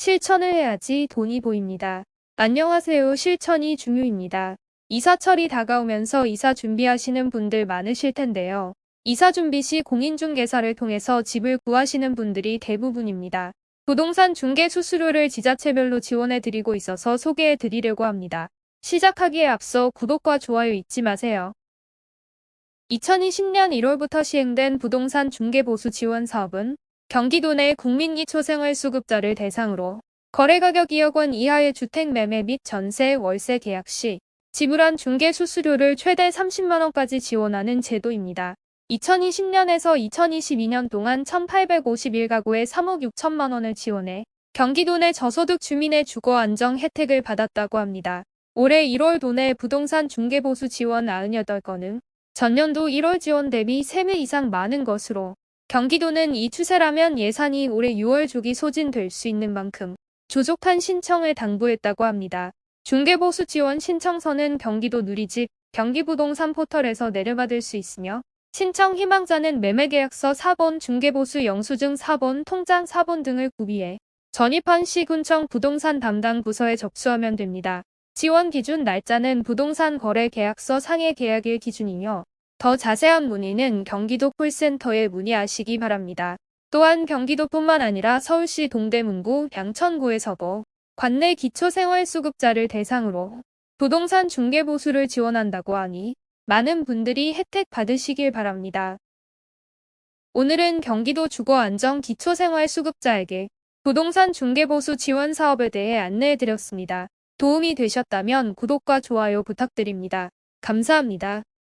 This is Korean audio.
실천을 해야지 돈이 보입니다. 안녕하세요. 실천이 중요입니다. 이사철이 다가오면서 이사 준비하시는 분들 많으실 텐데요. 이사 준비 시 공인중개사를 통해서 집을 구하시는 분들이 대부분입니다. 부동산 중개 수수료를 지자체별로 지원해 드리고 있어서 소개해 드리려고 합니다. 시작하기에 앞서 구독과 좋아요 잊지 마세요. 2020년 1월부터 시행된 부동산 중개보수 지원 사업은 경기도 내 국민기초생활 수급자를 대상으로 거래가격 2억 원 이하의 주택 매매 및 전세, 월세 계약 시 지불한 중개 수수료를 최대 30만 원까지 지원하는 제도입니다. 2020년에서 2022년 동안 1,851가구에 3억 6천만 원을 지원해 경기도 내 저소득 주민의 주거 안정 혜택을 받았다고 합니다. 올해 1월 도내 부동산 중개보수 지원 98건은 전년도 1월 지원 대비 3배 이상 많은 것으로 경기도는 이 추세라면 예산이 올해 6월 조기 소진될 수 있는 만큼 조속한 신청을 당부했다고 합니다. 중개보수 지원 신청서는 경기도 누리집, 경기부동산 포털에서 내려받을 수 있으며 신청 희망자는 매매계약서 4번, 중개보수 영수증 4번, 통장 4번 등을 구비해 전입한 시군청 부동산 담당 부서에 접수하면 됩니다. 지원 기준 날짜는 부동산 거래 계약서 상해 계약일 기준이며 더 자세한 문의는 경기도 콜센터에 문의하시기 바랍니다. 또한 경기도뿐만 아니라 서울시 동대문구, 양천구에서도 관내 기초생활수급자를 대상으로 부동산 중개보수를 지원한다고 하니 많은 분들이 혜택 받으시길 바랍니다. 오늘은 경기도 주거안정 기초생활수급자에게 부동산 중개보수 지원 사업에 대해 안내해드렸습니다. 도움이 되셨다면 구독과 좋아요 부탁드립니다. 감사합니다.